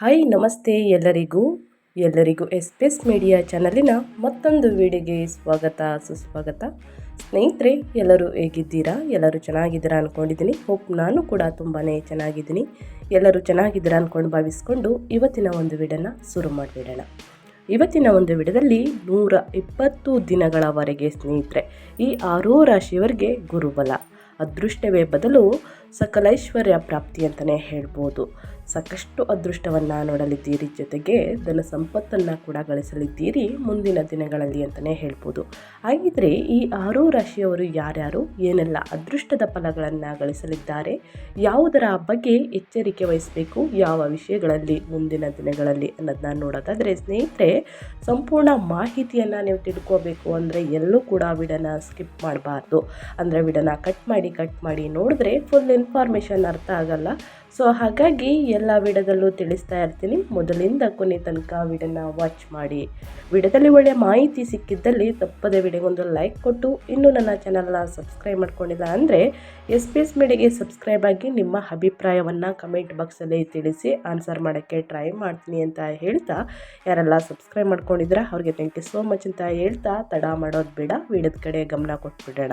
Hi ನಮಸ್ತೆ ಎಲ್ಲರಿಗೂ. ಎಲ್ಲರಿಗೂ ಎಸ್ ಪಿ ಎಸ್ ಮೀಡಿಯಾ ಚಾನಲಿನ ಮತ್ತೊಂದು ವಿಡಿಯೋಗೆ ಸ್ವಾಗತ, ಸುಸ್ವಾಗತ. ಸ್ನೇಹಿತರೆ, ಎಲ್ಲರೂ ಹೇಗಿದ್ದೀರಾ? ಎಲ್ಲರೂ ಚೆನ್ನಾಗಿದ್ದೀರಾ ಅಂದ್ಕೊಂಡಿದ್ದೀನಿ ಹೋಪ್ ನಾನು ಕೂಡ ತುಂಬಾ ಚೆನ್ನಾಗಿದ್ದೀನಿ. ಎಲ್ಲರೂ ಚೆನ್ನಾಗಿದ್ದೀರಾ ಅಂದ್ಕೊಂಡು ಭಾವಿಸ್ಕೊಂಡು ಇವತ್ತಿನ ಒಂದು ವೀಡಿಯೋನ ಶುರು ಮಾಡಿಬಿಡೋಣ. ಇವತ್ತಿನ ಒಂದು ವಿಡದಲ್ಲಿ ನೂರ ಇಪ್ಪತ್ತು ದಿನಗಳವರೆಗೆ ಸ್ನೇಹಿತರೆ, ಈ ಆರೋ ರಾಶಿಯವರಿಗೆ ಗುರುಬಲ. ಅದೃಷ್ಟವೇ ಬದಲು ಸಕಲೈಶ್ವರ್ಯ ಪ್ರಾಪ್ತಿ ಅಂತಲೇ ಹೇಳ್ಬೋದು. ಸಾಕಷ್ಟು ಅದೃಷ್ಟವನ್ನು ನೋಡಲಿದ್ದೀರಿ ಜೊತೆಗೆ ಧನ ಸಂಪತ್ತನ್ನು ಕೂಡ ಗಳಿಸಲಿದ್ದೀರಿ ಮುಂದಿನ ದಿನಗಳಲ್ಲಿ ಅಂತಲೇ ಹೇಳ್ಬೋದು. ಹಾಗಿದ್ರೆ ಈ ಆರು ರಾಶಿಯವರು ಯಾರ್ಯಾರು? ಏನೆಲ್ಲ ಅದೃಷ್ಟದ ಫಲಗಳನ್ನು ಗಳಿಸಲಿದ್ದಾರೆ? ಯಾವುದರ ಬಗ್ಗೆ ಎಚ್ಚರಿಕೆ ವಹಿಸಬೇಕು? ಯಾವ ವಿಷಯಗಳಲ್ಲಿ ಮುಂದಿನ ದಿನಗಳಲ್ಲಿ ಅನ್ನೋದನ್ನ ನೋಡೋದಾದರೆ ಸ್ನೇಹಿತರೆ, ಸಂಪೂರ್ಣ ಮಾಹಿತಿಯನ್ನು ನೀವು ತಿಳ್ಕೋಬೇಕು ಅಂದರೆ ಎಲ್ಲೂ ಕೂಡ ವಿಡನ ಸ್ಕಿಪ್ ಮಾಡಬಾರ್ದು. ಅಂದರೆ ವಿಡನ ಕಟ್ ಮಾಡಿ ಕಟ್ ಮಾಡಿ ನೋಡಿದ್ರೆ ಫುಲ್ ಇನ್ಫಾರ್ಮೇಷನ್ ಅರ್ಥ ಆಗಲ್ಲ. ಸೊ ಹಾಗಾಗಿ ಎಲ್ಲ ವಿಡಿಯೋದಲ್ಲೂ ತಿಳಿಸ್ತಾ ಇರ್ತೀನಿ. ಮೊದಲಿಂದ ಕೊನೆ ತನಕ ವಿಡಿಯೋನ ವಾಚ್ ಮಾಡಿ. ವಿಡಿಯೋದಲ್ಲಿ ಒಳ್ಳೆಯ ಮಾಹಿತಿ ಸಿಕ್ಕಿದ್ದಲ್ಲಿ ತಪ್ಪದೆ ವಿಡಿಯೋಗೊಂದು ಲೈಕ್ ಕೊಟ್ಟು, ಇನ್ನೂ ನನ್ನ ಚಾನಲ್ನ ಸಬ್ಸ್ಕ್ರೈಬ್ ಮಾಡ್ಕೊಂಡಿಲ್ಲ ಅಂದರೆ ಎಸ್ ಪಿ ಎಸ್ ಮೀಡಿಯಾಗೆ ಸಬ್ಸ್ಕ್ರೈಬ್ ಆಗಿ ನಿಮ್ಮ ಅಭಿಪ್ರಾಯವನ್ನು ಕಮೆಂಟ್ ಬಾಕ್ಸಲ್ಲಿ ತಿಳಿಸಿ ಆನ್ಸರ್ ಮಾಡೋಕ್ಕೆ ಟ್ರೈ ಮಾಡ್ತೀನಿ ಅಂತ ಹೇಳ್ತಾ, ಯಾರೆಲ್ಲ ಸಬ್ಸ್ಕ್ರೈಬ್ ಮಾಡ್ಕೊಂಡಿದ್ರೆ ಅವ್ರಿಗೆ ಥ್ಯಾಂಕ್ ಯು ಸೋ ಮಚ್ ಅಂತ ಹೇಳ್ತಾ, ತಡ ಮಾಡೋದು ಬೇಡ ವಿಡಿಯೋದ ಕಡೆ ಗಮನ ಕೊಟ್ಬಿಡೋಣ.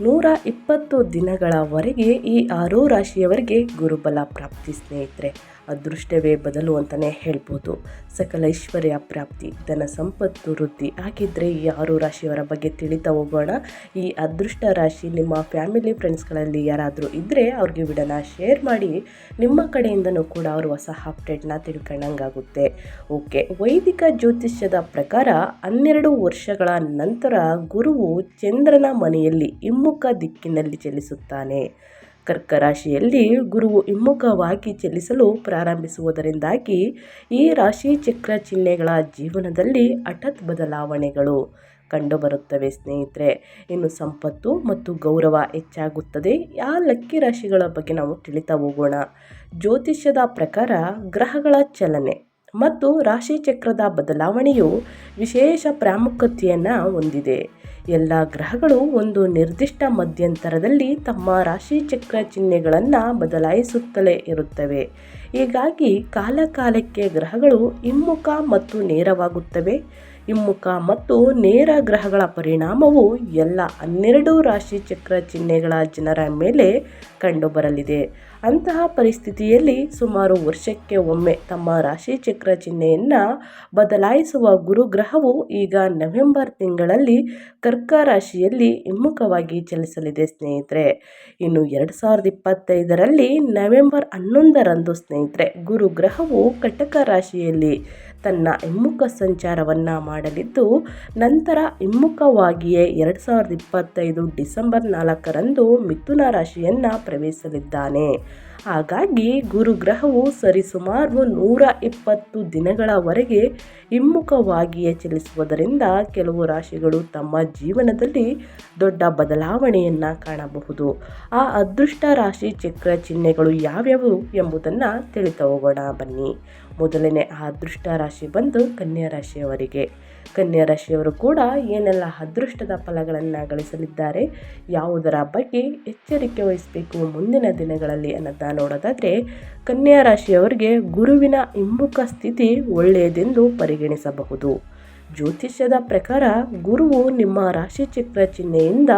ನೂರ ಇಪ್ಪತ್ತು ದಿನಗಳವರೆಗೆ ಈ ಆರೋ ರಾಶಿಯವರಿಗೆ ಗುರುಬಲ ಪ್ರಾಪ್ತಿ ಸ್ನೇಹಿತರೆ. ಅದೃಷ್ಟವೇ ಬದಲು ಅಂತಲೇ ಹೇಳ್ಬೋದು. ಸಕಲ ಐಶ್ವರ್ಯ ಪ್ರಾಪ್ತಿ, ಧನ ಸಂಪತ್ತು, ವೃದ್ಧಿ. ಹಾಗಿದ್ದರೆ ಈ ಆರು ರಾಶಿಯವರ ಬಗ್ಗೆ ತಿಳಿತಾ ಹೋಗೋಣ? ಈ ಅದೃಷ್ಟ ರಾಶಿ ನಿಮ್ಮ ಫ್ಯಾಮಿಲಿ, ಫ್ರೆಂಡ್ಸ್ಗಳಲ್ಲಿ ಯಾರಾದರೂ ಇದ್ದರೆ ಅವ್ರಿಗೆ ವಿಡನ ಶೇರ್ ಮಾಡಿ. ನಿಮ್ಮ ಕಡೆಯಿಂದನೂ ಕೂಡ ಅವರು ಹೊಸ ಅಪ್ಡೇಟ್ನ ತಿಳ್ಕೊಂಡಂಗಾಗುತ್ತೆ. ಓಕೆ, ವೈದಿಕ ಜ್ಯೋತಿಷ್ಯದ ಪ್ರಕಾರ ಹನ್ನೆರಡು ವರ್ಷಗಳ ನಂತರ ಗುರುವು ಚಂದ್ರನ ಮನೆಯಲ್ಲಿ ಹಿಮ್ಮುಖ ದಿಕ್ಕಿನಲ್ಲಿ ಚಲಿಸುತ್ತಾನೆ. ಕರ್ಕ ರಾಶಿಯಲ್ಲಿ ಗುರುವು ಹಿಮ್ಮುಖವಾಗಿ ಚಲಿಸಲು ಪ್ರಾರಂಭಿಸುವುದರಿಂದಾಗಿ ಈ ರಾಶಿ ಚಕ್ರ ಚಿಹ್ನೆಗಳ ಜೀವನದಲ್ಲಿ ಹಠತ್ ಬದಲಾವಣೆಗಳು ಕಂಡುಬರುತ್ತವೆ ಸ್ನೇಹಿತರೆ. ಇನ್ನು ಸಂಪತ್ತು ಮತ್ತು ಗೌರವ ಹೆಚ್ಚಾಗುತ್ತದೆ. ಆ ಲಕ್ಕಿ ರಾಶಿಗಳ ಬಗ್ಗೆ ನಾವು ತಿಳಿತಾ ಹೋಗೋಣ. ಜ್ಯೋತಿಷ್ಯದ ಪ್ರಕಾರ ಗ್ರಹಗಳ ಚಲನೆ ಮತ್ತು ರಾಶಿ ಚಕ್ರದ ಬದಲಾವಣೆಯು ವಿಶೇಷ ಪ್ರಾಮುಖ್ಯತೆಯನ್ನು ಹೊಂದಿದೆ. ಎಲ್ಲ ಗ್ರಹಗಳು ಒಂದು ನಿರ್ದಿಷ್ಟ ಮಧ್ಯಂತರದಲ್ಲಿ ತಮ್ಮ ರಾಶಿಚಕ್ರ ಚಿಹ್ನೆಗಳನ್ನು ಬದಲಾಯಿಸುತ್ತಲೇ ಇರುತ್ತವೆ. ಹೀಗಾಗಿ ಕಾಲಕಾಲಕ್ಕೆ ಗ್ರಹಗಳು ಹಿಮ್ಮುಖ ಮತ್ತು ನೇರವಾಗುತ್ತವೆ. ಹಿಮ್ಮುಖ ಮತ್ತು ನೇರ ಗ್ರಹಗಳ ಪರಿಣಾಮವು ಎಲ್ಲ ಹನ್ನೆರಡು ರಾಶಿ ಚಕ್ರ ಚಿಹ್ನೆಗಳ ಜನರ ಮೇಲೆ ಕಂಡುಬರಲಿದೆ. ಅಂತಹ ಪರಿಸ್ಥಿತಿಯಲ್ಲಿ ಸುಮಾರು ವರ್ಷಕ್ಕೆ ಒಮ್ಮೆ ತಮ್ಮ ರಾಶಿ ಚಕ್ರ ಚಿಹ್ನೆಯನ್ನು ಬದಲಾಯಿಸುವ ಗುರುಗ್ರಹವು ಈಗ ನವೆಂಬರ್ ತಿಂಗಳಲ್ಲಿ ಕರ್ಕ ರಾಶಿಯಲ್ಲಿ ಹಿಮ್ಮುಖವಾಗಿ ಚಲಿಸಲಿದೆ ಸ್ನೇಹಿತರೆ. ಇನ್ನು ಎರಡು ಸಾವಿರದ ಇಪ್ಪತ್ತೈದರಲ್ಲಿ ನವೆಂಬರ್ ಹನ್ನೊಂದರಂದು ಸ್ನೇಹಿತರೆ, ಗುರುಗ್ರಹವು ಕಟಕ ರಾಶಿಯಲ್ಲಿ ತನ್ನ ಹಿಮ್ಮುಖ ಸಂಚಾರವನ್ನು ಮಾಡಲಿದ್ದು, ನಂತರ ಹಿಮ್ಮುಖವಾಗಿಯೇ ಎರಡು ಸಾವಿರದ ಇಪ್ಪತ್ತೈದು ಡಿಸೆಂಬರ್ ನಾಲ್ಕರಂದು ಮಿಥುನ ರಾಶಿಯನ್ನು ಪ್ರವೇಶಿಸಲಿದ್ದಾನೆ. ಹಾಗಾಗಿ ಗುರುಗ್ರಹವು ಸರಿಸುಮಾರು ನೂರ ಇಪ್ಪತ್ತು ದಿನಗಳವರೆಗೆ ಹಿಮ್ಮುಖವಾಗಿಯೇ ಚಲಿಸುವುದರಿಂದ ಕೆಲವು ರಾಶಿಗಳು ತಮ್ಮ ಜೀವನದಲ್ಲಿ ದೊಡ್ಡ ಬದಲಾವಣೆಯನ್ನು ಕಾಣಬಹುದು. ಆ ಅದೃಷ್ಟ ರಾಶಿ ಚಕ್ರ ಚಿಹ್ನೆಗಳು ಯಾವ್ಯಾವು ಎಂಬುದನ್ನು ತಿಳಿತಾ ಹೋಗೋಣ ಬನ್ನಿ. ಮೊದಲನೇ ಅದೃಷ್ಟ ರಾಶಿ ಬಂದು ಕನ್ಯಾ ರಾಶಿಯವರಿಗೆ. ಕನ್ಯಾ ರಾಶಿಯವರು ಕೂಡ ಏನೆಲ್ಲ ಅದೃಷ್ಟದ ಫಲಗಳನ್ನು ಗಳಿಸಲಿದ್ದಾರೆ, ಯಾವುದರ ಬಗ್ಗೆ ಎಚ್ಚರಿಕೆ ವಹಿಸಬೇಕು ಮುಂದಿನ ದಿನಗಳಲ್ಲಿ ಅನ್ನೋದನ್ನ ನೋಡೋದಾದರೆ, ಕನ್ಯಾ ರಾಶಿಯವರಿಗೆ ಗುರುವಿನ ಹಿಮ್ಮುಖ ಸ್ಥಿತಿ ಒಳ್ಳೆಯದೆಂದು ಪರಿಗಣಿಸಬಹುದು. ಜ್ಯೋತಿಷ್ಯದ ಪ್ರಕಾರ ಗುರುವು ನಿಮ್ಮ ರಾಶಿ ಚಿತ್ರ ಚಿಹ್ನೆಯಿಂದ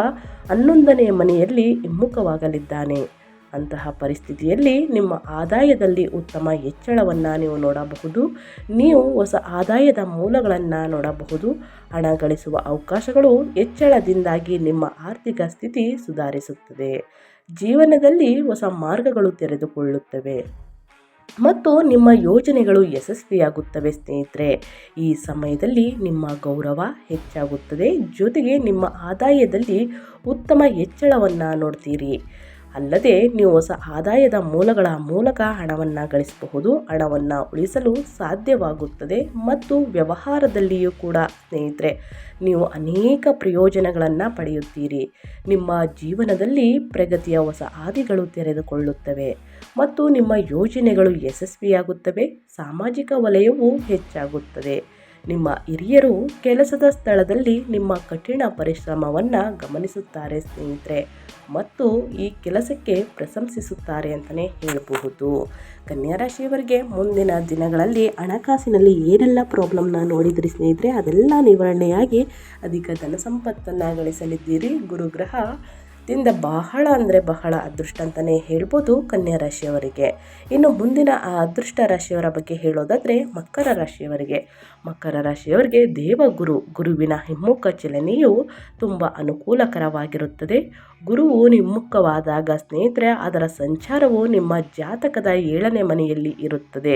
ಹನ್ನೊಂದನೇ ಮನೆಯಲ್ಲಿ ಹಿಮ್ಮುಖವಾಗಲಿದ್ದಾನೆ. ಅಂತಹ ಪರಿಸ್ಥಿತಿಯಲ್ಲಿ ನಿಮ್ಮ ಆದಾಯದಲ್ಲಿ ಉತ್ತಮ ಹೆಚ್ಚಳವನ್ನು ನೀವು ನೋಡಬಹುದು. ನೀವು ಹೊಸ ಆದಾಯದ ಮೂಲಗಳನ್ನು ನೋಡಬಹುದು. ಹಣ ಗಳಿಸುವ ಅವಕಾಶಗಳು ಹೆಚ್ಚಳದಿಂದಾಗಿ ನಿಮ್ಮ ಆರ್ಥಿಕ ಸ್ಥಿತಿ ಸುಧಾರಿಸುತ್ತದೆ. ಜೀವನದಲ್ಲಿ ಹೊಸ ಮಾರ್ಗಗಳು ತೆರೆದುಕೊಳ್ಳುತ್ತವೆ. ಮತ್ತು ನಿಮ್ಮ ಯೋಜನೆಗಳು ಯಶಸ್ವಿಯಾಗುತ್ತವೆ ಸ್ನೇಹಿತರೆ. ಈ ಸಮಯದಲ್ಲಿ ನಿಮ್ಮ ಗೌರವ ಹೆಚ್ಚಾಗುತ್ತದೆ. ಜೊತೆಗೆ ನಿಮ್ಮ ಆದಾಯದಲ್ಲಿ ಉತ್ತಮ ಹೆಚ್ಚಳವನ್ನು ನೋಡ್ತೀರಿ. ಅಲ್ಲದೆ ನೀವು ಹೊಸ ಆದಾಯದ ಮೂಲಗಳ ಮೂಲಕ ಹಣವನ್ನು ಗಳಿಸಬಹುದು. ಹಣವನ್ನು ಉಳಿಸಲು ಸಾಧ್ಯವಾಗುತ್ತದೆ ಮತ್ತು ವ್ಯವಹಾರದಲ್ಲಿಯೂ ಕೂಡ ಸ್ನೇಹಿತರೆ, ನೀವು ಅನೇಕ ಪ್ರಯೋಜನಗಳನ್ನು ಪಡೆಯುತ್ತೀರಿ. ನಿಮ್ಮ ಜೀವನದಲ್ಲಿ ಪ್ರಗತಿಯ ಹೊಸ ಹಾದಿಗಳು ತೆರೆದುಕೊಳ್ಳುತ್ತವೆ ಮತ್ತು ನಿಮ್ಮ ಯೋಜನೆಗಳು ಯಶಸ್ವಿಯಾಗುತ್ತವೆ, ಸಾಮಾಜಿಕ ವಲಯವು ಹೆಚ್ಚಾಗುತ್ತದೆ. ನಿಮ್ಮ ಹಿರಿಯರು ಕೆಲಸದ ಸ್ಥಳದಲ್ಲಿ ನಿಮ್ಮ ಕಠಿಣ ಪರಿಶ್ರಮವನ್ನು ಗಮನಿಸುತ್ತಾರೆ ಸ್ನೇಹಿತರೆ ಮತ್ತು ಈ ಕೆಲಸಕ್ಕೆ ಪ್ರಶಂಸಿಸುತ್ತಾರೆ ಅಂತಲೇ ಹೇಳಬಹುದು. ರಾಶಿಯವರಿಗೆ ಮುಂದಿನ ದಿನಗಳಲ್ಲಿ ಹಣಕಾಸಿನಲ್ಲಿ ಏನೆಲ್ಲ ಪ್ರಾಬ್ಲಮ್ನ ನೋಡಿದ್ರಿ ಸ್ನೇಹಿತರೆ ಅದೆಲ್ಲ ನಿವಾರಣೆಯಾಗಿ ಅಧಿಕ ಧನ ಸಂಪತ್ತನ್ನು ಗಳಿಸಲಿದ್ದೀರಿ. ಗುರುಗ್ರಹ ದಿಂದ ಬಹಳ ಅಂದರೆ ಬಹಳ ಅದೃಷ್ಟ ಅಂತಲೇ ಹೇಳ್ಬೋದು ಕನ್ಯಾ ರಾಶಿಯವರಿಗೆ. ಇನ್ನು ಮುಂದಿನ ಆ ಅದೃಷ್ಟ ರಾಶಿಯವರ ಬಗ್ಗೆ ಹೇಳೋದಾದರೆ ಮಕರ ರಾಶಿಯವರಿಗೆ. ಮಕರ ರಾಶಿಯವರಿಗೆ ದೇವಗುರು, ಗುರುವಿನ ಹಿಮ್ಮುಖ ಚಲನೆಯು ತುಂಬ ಅನುಕೂಲಕರವಾಗಿರುತ್ತದೆ. ಗುರುವು ನಿಮ್ಮುಖವಾದಾಗ ಸ್ನೇಹಿತರೆ, ಅದರ ಸಂಚಾರವು ನಿಮ್ಮ ಜಾತಕದ ಏಳನೇ ಮನೆಯಲ್ಲಿ ಇರುತ್ತದೆ.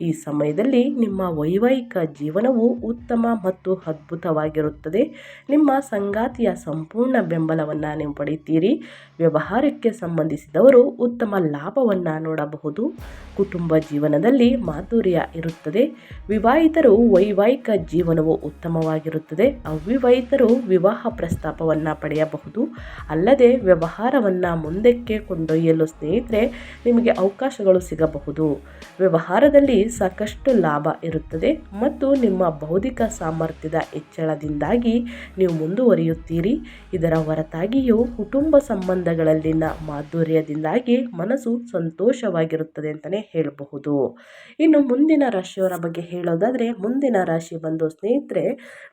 ಈ ಸಮಯದಲ್ಲಿ ನಿಮ್ಮ ವೈವಾಹಿಕ ಜೀವನವು ಉತ್ತಮ ಮತ್ತು ಅದ್ಭುತವಾಗಿರುತ್ತದೆ. ನಿಮ್ಮ ಸಂಗಾತಿಯ ಸಂಪೂರ್ಣ ಬೆಂಬಲವನ್ನು ನೀವು ಪಡೆಯುತ್ತೀರಿ. ವ್ಯವಹಾರಕ್ಕೆ ಸಂಬಂಧಿಸಿದವರು ಉತ್ತಮ ಲಾಭವನ್ನು ನೋಡಬಹುದು. ಕುಟುಂಬ ಜೀವನದಲ್ಲಿ ಮಾಧುರ್ಯ ಇರುತ್ತದೆ. ವಿವಾಹಿತರು ವೈವಾಹಿಕ ಜೀವನವು ಉತ್ತಮವಾಗಿರುತ್ತದೆ. ಅವಿವಾಹಿತರು ವಿವಾಹ ಪ್ರಸ್ತಾಪವನ್ನು ಪಡೆಯಬಹುದು. ಅಲ್ಲದೆ ವ್ಯವಹಾರವನ್ನು ಮುಂದಕ್ಕೆ ಕೊಂಡೊಯ್ಯಲು ಸ್ನೇಹಿತರೆ ನಿಮಗೆ ಅವಕಾಶಗಳು ಸಿಗಬಹುದು. ವ್ಯವಹಾರದಲ್ಲಿ ಸಾಕಷ್ಟು ಲಾಭ ಇರುತ್ತದೆ ಮತ್ತು ನಿಮ್ಮ ಬೌದ್ಧಿಕ ಸಾಮರ್ಥ್ಯದ ಹೆಚ್ಚಳದಿಂದಾಗಿ ನೀವು ಮುಂದುವರಿಯುತ್ತೀರಿ. ಇದರ ಹೊರತಾಗಿಯೂ ಕುಟುಂಬ ಸಂಬಂಧಗಳಲ್ಲಿನ ಮಾಧುರ್ಯದಿಂದಾಗಿ ಮನಸ್ಸು ಸಂತೋಷವಾಗಿರುತ್ತದೆ ಅಂತಲೇ ಹೇಳಬಹುದು. ಇನ್ನು ಮುಂದಿನ ರಾಶಿಯವರ ಬಗ್ಗೆ ಹೇಳೋದಾದರೆ ಮುಂದಿನ ರಾಶಿ ಬಂದು ಸ್ನೇಹಿತರೆ,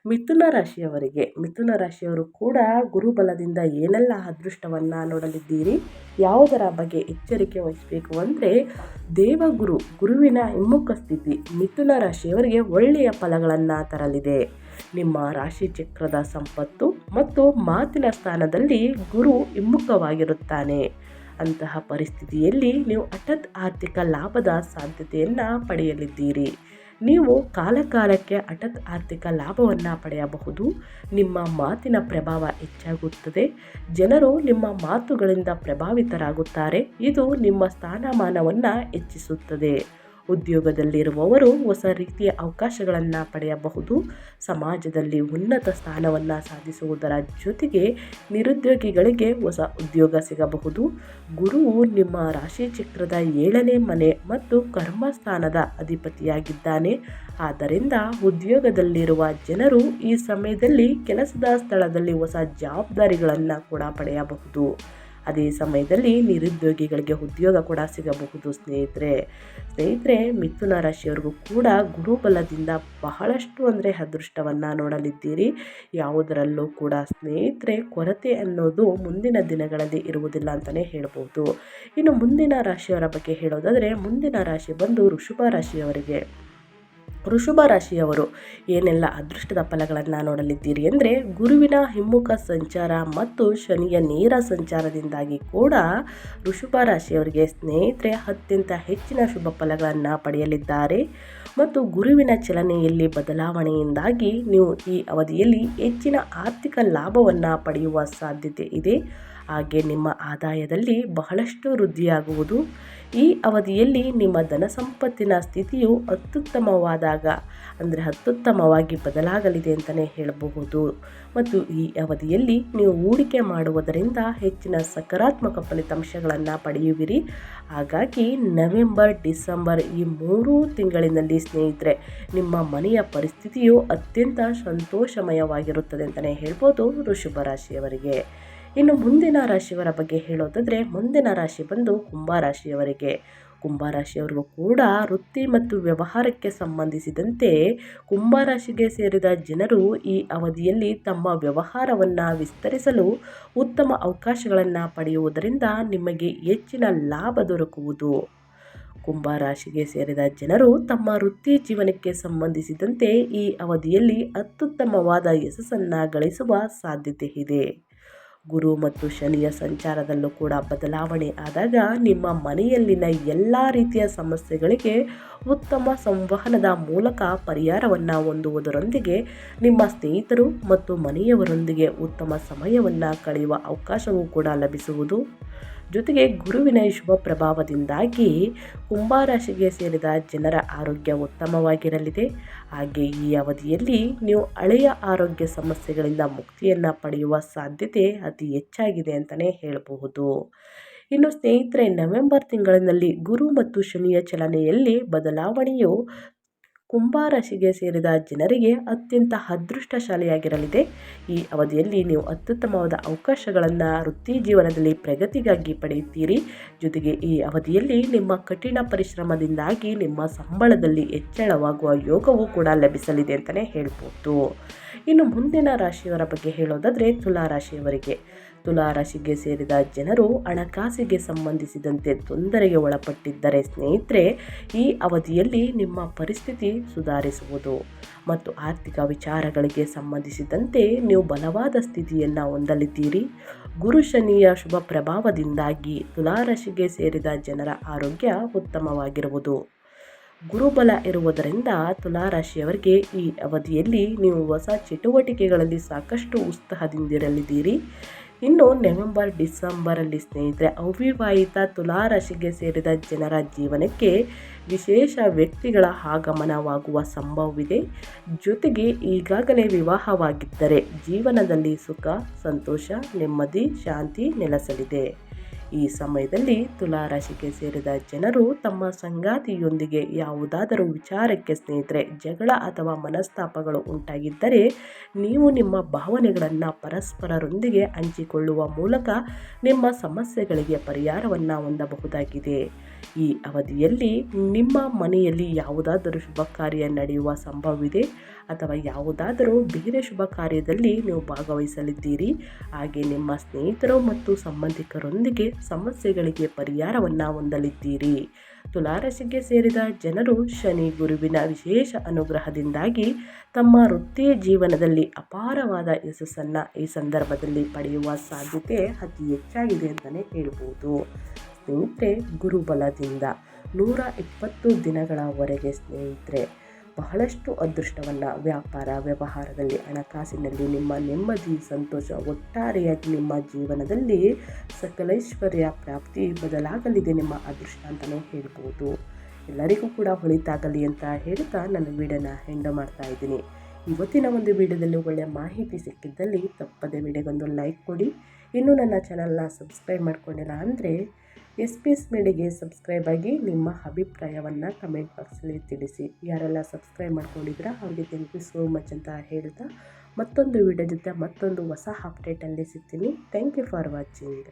ಮಿಥುನ ರಾಶಿಯವರಿಗೆ. ಮಿಥುನ ರಾಶಿಯವರು ಕೂಡ ಗುರುಬಲದಿಂದ ಏನೆಲ್ಲ ಅದೃಷ್ಟವನ್ನು ನೋಡಲಿದ್ದೀರಿ. ಯಾವುದರ ಬಗ್ಗೆ ಎಚ್ಚರಿಕೆ ವಹಿಸಬೇಕು ಅಂದರೆ ದೇವಗುರು ಗುರುವಿನ ಹಿಮ್ಮುಖ ಸ್ಥಿತಿ ಮಿಥುನ ರಾಶಿಯವರಿಗೆ ಒಳ್ಳೆಯ ಫಲಗಳನ್ನು ತರಲಿದೆ. ನಿಮ್ಮ ರಾಶಿ ಚಕ್ರದ ಸಂಪತ್ತು ಮತ್ತು ಮಾತಿನ ಸ್ಥಾನದಲ್ಲಿ ಗುರು ಹಿಮ್ಮುಖವಾಗಿರುತ್ತಾನೆ. ಅಂತಹ ಪರಿಸ್ಥಿತಿಯಲ್ಲಿ ನೀವು ಹಠತ್ ಆರ್ಥಿಕ ಲಾಭದ ಸಾಧ್ಯತೆಯನ್ನು ಪಡೆಯಲಿದ್ದೀರಿ. ನೀವು ಕಾಲಕಾಲಕ್ಕೆ ಹಠಾತ್ ಆರ್ಥಿಕ ಲಾಭವನ್ನು ಪಡೆಯಬಹುದು. ನಿಮ್ಮ ಮಾತಿನ ಪ್ರಭಾವ ಹೆಚ್ಚಾಗುತ್ತದೆ. ಜನರು ನಿಮ್ಮ ಮಾತುಗಳಿಂದ ಪ್ರಭಾವಿತರಾಗುತ್ತಾರೆ. ಇದು ನಿಮ್ಮ ಸ್ಥಾನಮಾನವನ್ನು ಹೆಚ್ಚಿಸುತ್ತದೆ. ಉದ್ಯೋಗದಲ್ಲಿರುವವರು ಹೊಸ ರೀತಿಯ ಅವಕಾಶಗಳನ್ನು ಪಡೆಯಬಹುದು. ಸಮಾಜದಲ್ಲಿ ಉನ್ನತ ಸ್ಥಾನವನ್ನು ಸಾಧಿಸುವುದರ ಜೊತೆಗೆ ನಿರುದ್ಯೋಗಿಗಳಿಗೆ ಹೊಸ ಉದ್ಯೋಗ ಸಿಗಬಹುದು. ಗುರುವು ನಿಮ್ಮ ರಾಶಿ ಚಕ್ರದ ಏಳನೇ ಮನೆ ಮತ್ತು ಕರ್ಮಸ್ಥಾನದ ಅಧಿಪತಿಯಾಗಿದ್ದಾನೆ. ಆದ್ದರಿಂದ ಉದ್ಯೋಗದಲ್ಲಿರುವ ಜನರು ಈ ಸಮಯದಲ್ಲಿ ಕೆಲಸದ ಸ್ಥಳದಲ್ಲಿ ಹೊಸ ಜವಾಬ್ದಾರಿಗಳನ್ನು ಕೂಡ ಪಡೆಯಬಹುದು. ಅದೇ ಸಮಯದಲ್ಲಿ ನಿರುದ್ಯೋಗಿಗಳಿಗೆ ಉದ್ಯೋಗ ಕೂಡ ಸಿಗಬಹುದು. ಸ್ನೇಹಿತರೆ ಸ್ನೇಹಿತರೆ, ಮಿಥುನ ರಾಶಿಯವರಿಗೂ ಕೂಡ ಗುರುಬಲದಿಂದ ಬಹಳಷ್ಟು ಅಂದರೆ ಅದೃಷ್ಟವನ್ನು ನೋಡಲಿದ್ದೀರಿ. ಯಾವುದರಲ್ಲೂ ಕೂಡ ಸ್ನೇಹಿತರೆ, ಕೊರತೆ ಅನ್ನೋದು ಮುಂದಿನ ದಿನಗಳಲ್ಲಿ ಇರುವುದಿಲ್ಲ ಅಂತಲೇ ಹೇಳ್ಬೋದು. ಇನ್ನು ಮುಂದಿನ ರಾಶಿಯವರ ಬಗ್ಗೆ ಹೇಳೋದಾದರೆ, ಮುಂದಿನ ರಾಶಿ ಬಂದು ಋಷಭ ರಾಶಿಯವರಿಗೆ. ಋಷಭ ರಾಶಿಯವರು, ಏನೆಲ್ಲ ಅದೃಷ್ಟದ ಫಲಗಳನ್ನು ನೋಡಲಿದ್ದೀರಿ ಅಂದರೆ ಗುರುವಿನ ಹಿಮ್ಮುಖ ಸಂಚಾರ ಮತ್ತು ಶನಿಯ ನೇರ ಸಂಚಾರದಿಂದಾಗಿ ಕೂಡ ಋಷಭ ರಾಶಿಯವರಿಗೆ ಸ್ನೇಹಿತರೆ ಅತ್ಯಂತ ಹೆಚ್ಚಿನ ಶುಭ ಫಲಗಳನ್ನು ಪಡೆಯಲಿದ್ದಾರೆ. ಮತ್ತು ಗುರುವಿನ ಚಲನೆಯಲ್ಲಿ ಬದಲಾವಣೆಯಿಂದಾಗಿ ನೀವು ಈ ಅವಧಿಯಲ್ಲಿ ಹೆಚ್ಚಿನ ಆರ್ಥಿಕ ಲಾಭವನ್ನು ಪಡೆಯುವ ಸಾಧ್ಯತೆ ಇದೆ. ಹಾಗೆ ನಿಮ್ಮ ಆದಾಯದಲ್ಲಿ ಬಹಳಷ್ಟು ವೃದ್ಧಿಯಾಗುವುದು. ಈ ಅವಧಿಯಲ್ಲಿ ನಿಮ್ಮ ಧನ ಸಂಪತ್ತಿನ ಸ್ಥಿತಿಯು ಅತ್ಯುತ್ತಮವಾದಾಗ, ಅಂದರೆ ಅತ್ಯುತ್ತಮವಾಗಿ ಬದಲಾಗಲಿದೆ ಅಂತಲೇ ಹೇಳಬಹುದು. ಮತ್ತು ಈ ಅವಧಿಯಲ್ಲಿ ನೀವು ಹೂಡಿಕೆ ಮಾಡುವುದರಿಂದ ಹೆಚ್ಚಿನ ಸಕಾರಾತ್ಮಕ ಫಲಿತಾಂಶಗಳನ್ನು ಪಡೆಯುವಿರಿ. ಹಾಗಾಗಿ ನವೆಂಬರ್, ಡಿಸೆಂಬರ್ ಈ ಮೂರು ತಿಂಗಳಿನಲ್ಲಿ ಸ್ನೇಹಿತರೆ, ನಿಮ್ಮ ಮನೆಯ ಪರಿಸ್ಥಿತಿಯು ಅತ್ಯಂತ ಸಂತೋಷಮಯವಾಗಿರುತ್ತದೆ ಅಂತಲೇ ಹೇಳ್ಬೋದು ಋಷಭ ರಾಶಿಯವರಿಗೆ. ಇನ್ನು ಮುಂದಿನ ರಾಶಿಯವರ ಬಗ್ಗೆ ಹೇಳೋದಾದರೆ ಮುಂದಿನ ರಾಶಿ ಬಂದು ಕುಂಭರಾಶಿಯವರಿಗೆ ಕುಂಭರಾಶಿಯವರಿಗೂ ಕೂಡ ವೃತ್ತಿ ಮತ್ತು ವ್ಯವಹಾರಕ್ಕೆ ಸಂಬಂಧಿಸಿದಂತೆ ಕುಂಭ ರಾಶಿಗೆ ಸೇರಿದ ಜನರು ಈ ಅವಧಿಯಲ್ಲಿ ತಮ್ಮ ವ್ಯವಹಾರವನ್ನು ವಿಸ್ತರಿಸಲು ಉತ್ತಮ ಅವಕಾಶಗಳನ್ನು ಪಡೆಯುವುದರಿಂದ ನಿಮಗೆ ಹೆಚ್ಚಿನ ಲಾಭ ದೊರಕುವುದು. ಕುಂಭರಾಶಿಗೆ ಸೇರಿದ ಜನರು ತಮ್ಮ ವೃತ್ತಿ ಜೀವನಕ್ಕೆ ಸಂಬಂಧಿಸಿದಂತೆ ಈ ಅವಧಿಯಲ್ಲಿ ಅತ್ಯುತ್ತಮವಾದ ಯಶಸ್ಸನ್ನು ಗಳಿಸುವ ಸಾಧ್ಯತೆ ಇದೆ. ಗುರು ಮತ್ತು ಶನಿಯ ಸಂಚಾರದಲ್ಲೂ ಕೂಡ ಬದಲಾವಣೆ ಆದಾಗ ನಿಮ್ಮ ಮನೆಯಲ್ಲಿನ ಎಲ್ಲ ರೀತಿಯ ಸಮಸ್ಯೆಗಳಿಗೆ ಉತ್ತಮ ಸಂವಹನದ ಮೂಲಕ ಪರಿಹಾರವನ್ನು ಹೊಂದುವುದರೊಂದಿಗೆ ನಿಮ್ಮ ಸ್ನೇಹಿತರು ಮತ್ತು ಮನೆಯವರೊಂದಿಗೆ ಉತ್ತಮ ಸಮಯವನ್ನು ಕಳೆಯುವ ಅವಕಾಶವೂ ಕೂಡ ಲಭಿಸುವುದು. ಜೊತೆಗೆ ಗುರುವಿನ ಶುಭ ಪ್ರಭಾವದಿಂದಾಗಿ ಕುಂಭರಾಶಿಗೆ ಸೇರಿದ ಜನರ ಆರೋಗ್ಯ ಉತ್ತಮವಾಗಿರಲಿದೆ. ಹಾಗೆ ಈ ಅವಧಿಯಲ್ಲಿ ನೀವು ಹಳೆಯ ಆರೋಗ್ಯ ಸಮಸ್ಯೆಗಳಿಂದ ಮುಕ್ತಿಯನ್ನು ಪಡೆಯುವ ಸಾಧ್ಯತೆ ಅತಿ ಹೆಚ್ಚಾಗಿದೆ ಅಂತಲೇ ಹೇಳಬಹುದು. ಇನ್ನು ಸ್ನೇಹಿತರೆ, ನವೆಂಬರ್ ತಿಂಗಳಿನಲ್ಲಿ ಗುರು ಮತ್ತು ಶನಿಯ ಚಲನೆಯಲ್ಲಿ ಬದಲಾವಣೆಯು ಕುಂಭರಾಶಿಗೆ ಸೇರಿದ ಜನರಿಗೆ ಅತ್ಯಂತ ಅದೃಷ್ಟಶಾಲಿಯಾಗಿರಲಿದೆ. ಈ ಅವಧಿಯಲ್ಲಿ ನೀವು ಅತ್ಯುತ್ತಮವಾದ ಅವಕಾಶಗಳನ್ನು ವೃತ್ತಿ ಜೀವನದಲ್ಲಿ ಪ್ರಗತಿಗಾಗಿ ಪಡೆಯುತ್ತೀರಿ. ಜೊತೆಗೆ ಈ ಅವಧಿಯಲ್ಲಿ ನಿಮ್ಮ ಕಠಿಣ ಪರಿಶ್ರಮದಿಂದಾಗಿ ನಿಮ್ಮ ಸಂಬಳದಲ್ಲಿ ಹೆಚ್ಚಳವಾಗುವ ಯೋಗವೂ ಕೂಡ ಲಭಿಸಲಿದೆ ಅಂತಲೇ ಹೇಳ್ಬೋದು. ಇನ್ನು ಮುಂದಿನ ರಾಶಿಯವರ ಬಗ್ಗೆ ಹೇಳೋದಾದರೆ ತುಲಾ ರಾಶಿಯವರಿಗೆ. ತುಲಾರಾಶಿಗೆ ಸೇರಿದ ಜನರು ಹಣಕಾಸಿಗೆ ಸಂಬಂಧಿಸಿದಂತೆ ತೊಂದರೆಗೆ ಒಳಪಟ್ಟಿದ್ದರೆ ಸ್ನೇಹಿತರೆ, ಈ ಅವಧಿಯಲ್ಲಿ ನಿಮ್ಮ ಪರಿಸ್ಥಿತಿ ಸುಧಾರಿಸುವುದು ಮತ್ತು ಆರ್ಥಿಕ ವಿಚಾರಗಳಿಗೆ ಸಂಬಂಧಿಸಿದಂತೆ ನೀವು ಬಲವಾದ ಸ್ಥಿತಿಯನ್ನು ಹೊಂದಲಿದ್ದೀರಿ. ಗುರು ಶನಿಯ ಶುಭ ಪ್ರಭಾವದಿಂದಾಗಿ ತುಲಾರಾಶಿಗೆ ಸೇರಿದ ಜನರ ಆರೋಗ್ಯ ಉತ್ತಮವಾಗಿರುವುದು. ಗುರುಬಲ ಇರುವುದರಿಂದ ತುಲಾರಾಶಿಯವರಿಗೆ ಈ ಅವಧಿಯಲ್ಲಿ ನೀವು ಹೊಸ ಚಟುವಟಿಕೆಗಳಲ್ಲಿ ಸಾಕಷ್ಟು ಉತ್ಸಾಹದಿಂದಿರಲಿದ್ದೀರಿ. ಇನ್ನು ನವೆಂಬರ್, ಡಿಸೆಂಬರಲ್ಲಿ ಸ್ನೇಹಿತರೆ, ಅವಿವಾಹಿತ ತುಲಾರಾಶಿಗೆ ಸೇರಿದ ಜನರ ಜೀವನಕ್ಕೆ ವಿಶೇಷ ವ್ಯಕ್ತಿಗಳ ಆಗಮನವಾಗುವ ಸಂಭವವಿದೆ. ಜೊತೆಗೆ ಈಗಾಗಲೇ ವಿವಾಹವಾಗಿದ್ದರೆ ಜೀವನದಲ್ಲಿ ಸುಖ, ಸಂತೋಷ, ನೆಮ್ಮದಿ, ಶಾಂತಿ ನೆಲೆಸಲಿದೆ. ಈ ಸಮಯದಲ್ಲಿ ತುಲಾರಾಶಿಗೆ ಸೇರಿದ ಜನರು ತಮ್ಮ ಸಂಗಾತಿಯೊಂದಿಗೆ ಯಾವುದಾದರೂ ವಿಚಾರಕ್ಕೆ ಸ್ನೇಹಿತರೆ, ಜಗಳ ಅಥವಾ ಮನಸ್ತಾಪಗಳು ಉಂಟಾಗಿದ್ದರೆ ನೀವು ನಿಮ್ಮ ಭಾವನೆಗಳನ್ನು ಪರಸ್ಪರರೊಂದಿಗೆ ಹಂಚಿಕೊಳ್ಳುವ ಮೂಲಕ ನಿಮ್ಮ ಸಮಸ್ಯೆಗಳಿಗೆ ಪರಿಹಾರವನ್ನು ಹೊಂದಬಹುದಾಗಿದೆ. ಈ ಅವಧಿಯಲ್ಲಿ ನಿಮ್ಮ ಮನೆಯಲ್ಲಿ ಯಾವುದಾದರೂ ಶುಭ ಕಾರ್ಯ ನಡೆಯುವ ಸಂಭವವಿದೆ ಅಥವಾ ಯಾವುದಾದರೂ ಬೇರೆ ಶುಭ ಕಾರ್ಯದಲ್ಲಿ ನೀವು ಭಾಗವಹಿಸಲಿದ್ದೀರಿ, ಹಾಗೆ ನಿಮ್ಮ ಸ್ನೇಹಿತರು ಮತ್ತು ಸಂಬಂಧಿಕರೊಂದಿಗೆ ಸಮಸ್ಯೆಗಳಿಗೆ ಪರಿಹಾರವನ್ನು ಹೊಂದಲಿದ್ದೀರಿ. ತುಲಾರಾಶಿಗೆ ಸೇರಿದ ಜನರು ಶನಿ ಗುರುವಿನ ವಿಶೇಷ ಅನುಗ್ರಹದಿಂದಾಗಿ ತಮ್ಮ ವೃತ್ತಿಯ ಜೀವನದಲ್ಲಿ ಅಪಾರವಾದ ಯಶಸ್ಸನ್ನು ಈ ಸಂದರ್ಭದಲ್ಲಿ ಪಡೆಯುವ ಸಾಧ್ಯತೆ ಅತಿ ಹೆಚ್ಚಾಗಿದೆ ಅಂತಲೇ ಹೇಳ್ಬೋದು. ಸ್ನೇಹಿತರೆ ಗುರುಬಲದಿಂದ ನೂರ ಇಪ್ಪತ್ತು ದಿನಗಳವರೆಗೆ ಸ್ನೇಹಿತರೆ, ಬಹಳಷ್ಟು ಅದೃಷ್ಟವನ್ನು ವ್ಯಾಪಾರ ವ್ಯವಹಾರದಲ್ಲಿ, ಹಣಕಾಸಿನಲ್ಲಿ, ನಿಮ್ಮ ನೆಮ್ಮದಿ, ಸಂತೋಷ, ಒಟ್ಟಾರೆಯಾಗಿ ನಿಮ್ಮ ಜೀವನದಲ್ಲಿ ಸಕಲೈಶ್ವರ್ಯ ಪ್ರಾಪ್ತಿ ಬದಲಾಗಲಿದೆ ನಿಮ್ಮ ಅದೃಷ್ಟ ಅಂತಲೇ ಹೇಳ್ಬೋದು. ಎಲ್ಲರಿಗೂ ಕೂಡ ಹೊಳಿತಾಗಲಿ ಅಂತ ಹೇಳ್ತಾ ನನ್ನ ವೀಡಿಯೋನ ಹೆಂಡ ಮಾಡ್ತಾ ಇದ್ದೀನಿ. ಇವತ್ತಿನ ಒಂದು ವಿಡಿಯೋದಲ್ಲಿ ಒಳ್ಳೆಯ ಮಾಹಿತಿ ಸಿಕ್ಕಿದ್ದಲ್ಲಿ ತಪ್ಪದೆ ವಿಡಿಯೋಗೊಂದು ಲೈಕ್ ಕೊಡಿ. ಇನ್ನೂ ನನ್ನ ಚಾನಲ್ನ ಸಬ್ಸ್ಕ್ರೈಬ್ ಮಾಡ್ಕೊಂಡಿಲ್ಲ ಅಂದರೆ ಎಸ್ ಪಿ ಎಸ್ ಮೀಡಿಯಾಗೆ ಸಬ್ಸ್ಕ್ರೈಬ್ ಆಗಿ ನಿಮ್ಮ ಅಭಿಪ್ರಾಯವನ್ನು ಕಮೆಂಟ್ ಬಾಕ್ಸಲ್ಲಿ ತಿಳಿಸಿ. ಯಾರೆಲ್ಲ ಸಬ್ಸ್ಕ್ರೈಬ್ ಮಾಡ್ಕೊಂಡಿದ್ರೆ ಅವ್ರಿಗೆ ಥ್ಯಾಂಕ್ ಯು ಸೋ ಮಚ್ ಅಂತ ಹೇಳ್ತಾ ಮತ್ತೊಂದು ವಿಡಿಯೋ ಜೊತೆ ಮತ್ತೊಂದು ಹೊಸ ಅಪ್ಡೇಟಲ್ಲಿ ಸಿಗ್ತೀನಿ. Thank you for watching